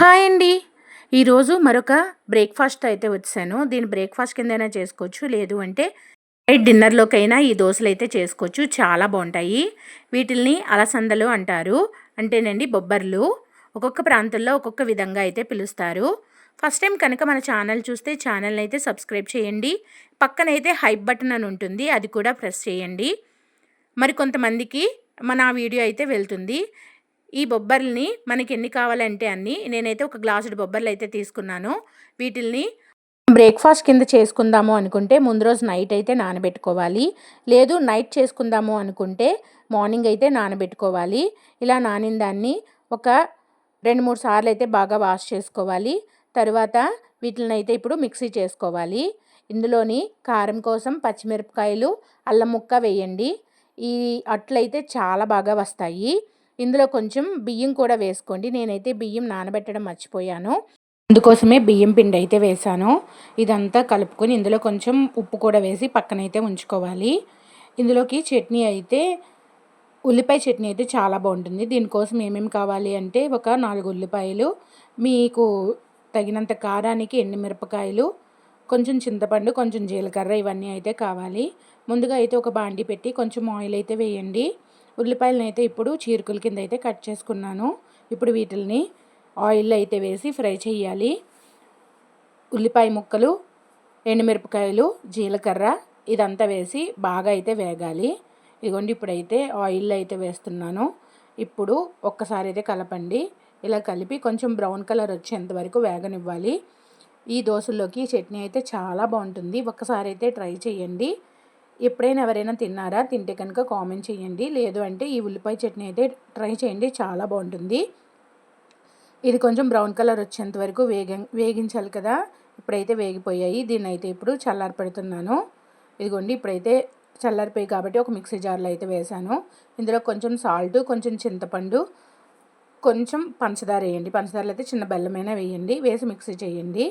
Hi అండి. ఈరోజు మరొక బ్రేక్ఫాస్ట్ అయితే వచ్చాను. దీని బ్రేక్ఫాస్ట్ కిందైనా చేసుకోవచ్చు. లేదు అంటే నైట్ డిన్నర్లోకైనా ఈ దోశలు అయితే చేసుకోవచ్చు. చాలా బాగుంటాయి. వీటిల్ని అలసందలు అంటారు. అంటేనండి బొబ్బర్లు. ఒక్కొక్క ప్రాంతంలో ఒక్కొక్క విధంగా అయితే పిలుస్తారు. ఫస్ట్ టైం కనుక మన ఛానల్ చూస్తే ఛానల్ని అయితే సబ్స్క్రైబ్ చేయండి. పక్కనైతే హైప్ బటన్ అని ఉంటుంది. అది కూడా ప్రెస్ చేయండి. మరి కొంతమందికి మన వీడియో అయితే వెళ్తుంది. ఈ బొబ్బర్లని మనకి ఎన్ని కావాలంటే అన్ని నేనైతే ఒక గ్లాసుడు బొబ్బర్లు అయితే తీసుకున్నాను. వీటిల్ని బ్రేక్ఫాస్ట్ కింద చేసుకుందాము అనుకుంటే ముందు రోజు నైట్ అయితే నానబెట్టుకోవాలి. లేదు నైట్ చేసుకుందాము అనుకుంటే మార్నింగ్ అయితే నానబెట్టుకోవాలి. ఇలా నానిన దాన్ని ఒక రెండు మూడు సార్లు అయితే బాగా వాష్ చేసుకోవాలి. తర్వాత వీటిని అయితే ఇప్పుడు మిక్సీ చేసుకోవాలి. ఇందులోని కారం కోసం పచ్చిమిరపకాయలు అల్లం ముక్క వేయండి. ఈ అట్లయితే చాలా బాగా వస్తాయి. ఇందులో కొంచెం బియ్యం కూడా వేసుకోండి. నేనైతే బియ్యం నానబెట్టడం మర్చిపోయాను. అందుకోసమే బియ్యం పిండి అయితే వేసాను ఇదంతా కలుపుకొని ఇందులో కొంచెం ఉప్పు కూడా వేసి పక్కనైతే ఉంచుకోవాలి. ఇందులోకి చట్నీ అయితే ఉల్లిపాయ చట్నీ అయితే చాలా బాగుంటుంది. దీనికోసం ఏమేమి కావాలి అంటే ఒక నాలుగు ఉల్లిపాయలు మీకు తగినంత కారానికి ఎండుమిరపకాయలు కొంచెం చింతపండు కొంచెం జీలకర్ర ఇవన్నీ అయితే కావాలి. ముందుగా అయితే ఒక బాండి పెట్టి కొంచెం ఆయిల్ అయితే వేయండి. ఉల్లిపాయలను అయితే ఇప్పుడు చీరుకుల కింద అయితే కట్ చేసుకున్నాను. ఇప్పుడు వీటిల్ని ఆయిల్ అయితే వేసి ఫ్రై చేయాలి ఉల్లిపాయ ముక్కలు ఎండుమిరపకాయలు జీలకర్ర ఇదంతా వేసి బాగా అయితే వేగాలి. ఇదిగోండి ఇప్పుడైతే ఆయిల్ అయితే వేస్తున్నాను. ఇప్పుడు ఒక్కసారి అయితే కలపండి. ఇలా కలిపి కొంచెం బ్రౌన్ కలర్ వచ్చేంత వరకు వేగనివ్వాలి. ఈ దోశల్లోకి చట్నీ అయితే చాలా బాగుంటుంది. ఒక్కసారి అయితే ట్రై చేయండి ఎప్పుడైనా ఎవరైనా తిన్నారా? తింటే కనుక కామెంట్ చేయండి. లేదు అంటే ఈ ఉల్లిపాయ చట్నీ అయితే ట్రై చేయండి. చాలా బాగుంటుంది. ఇది కొంచెం బ్రౌన్ కలర్ వచ్చేంత వరకు వేగ వేగించాలి కదా? ఇప్పుడైతే వేగిపోయాయి. దీన్ని అయితే ఇప్పుడు చల్లారి పెడుతున్నాను. ఇదిగోండి ఇప్పుడైతే చల్లారిపోయి కాబట్టి ఒక మిక్సీ జార్లో అయితే వేసాను ఇందులో కొంచెం సాల్ట్ కొంచెం చింతపండు కొంచెం పంచదార వేయండి. పంచదారలో అయితే చిన్న బెల్లమైనా వేయండి. వేసి మిక్సీ చేయండి.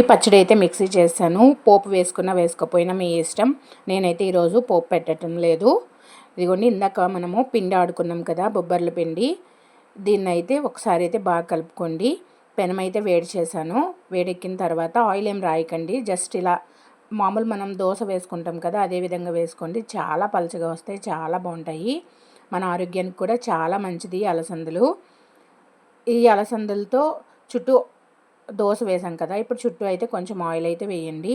ఈ పచ్చడి అయితే మిక్సీ చేశాను. పోపు వేసుకున్నా వేసుకోపోయినా మీ ఇష్టం. నేనైతే ఈరోజు పోపు పెట్టడం లేదు. ఇదిగోండి ఇందాక మనము పిండి ఆడుకున్నాం కదా బొబ్బర్ల పిండి. దీన్ని అయితే ఒకసారి అయితే బాగా కలుపుకోండి. పెనం అయితే వేడి చేశాను. వేడెక్కిన తర్వాత ఆయిల్ ఏం రాయకండి. జస్ట్ ఇలా మామూలు మనం దోశ వేసుకుంటాం కదా అదే విధంగా వేసుకోండి. చాలా పలచగా వస్తాయి చాలా బాగుంటాయి. మన ఆరోగ్యానికి కూడా చాలా మంచిది అలసందలు. ఈ అలసందలతో చుట్టూ దోశ వేసాం కదా ఇప్పుడు చుట్టూ అయితే కొంచెం ఆయిల్ అయితే వేయండి.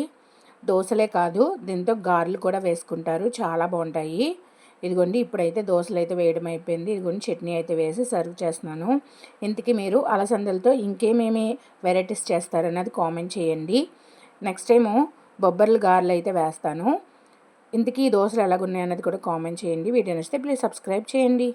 దోశలే కాదు దీంతో గారెలు కూడా వేసుకుంటారు చాలా బాగుంటాయి. ఇదిగోండి ఇప్పుడైతే దోశలు అయితే వేయడం అయిపోయింది. ఇదిగోండి చట్నీ అయితే వేసి సర్వ్ చేస్తున్నాను. ఇంతకీ మీరు అలసందలతో ఇంకేమేమి వెరైటీస్ చేస్తారన్నది కామెంట్ చేయండి. నెక్స్ట్ టైము బొబ్బర్లు గారెలు అయితే వేస్తాను. ఇంతకీ ఈ దోశలు ఎలాగున్నాయి అనేది కూడా కామెంట్ చేయండి. వీడియో నచ్చితే ప్లీజ్ సబ్స్క్రైబ్ చేయండి.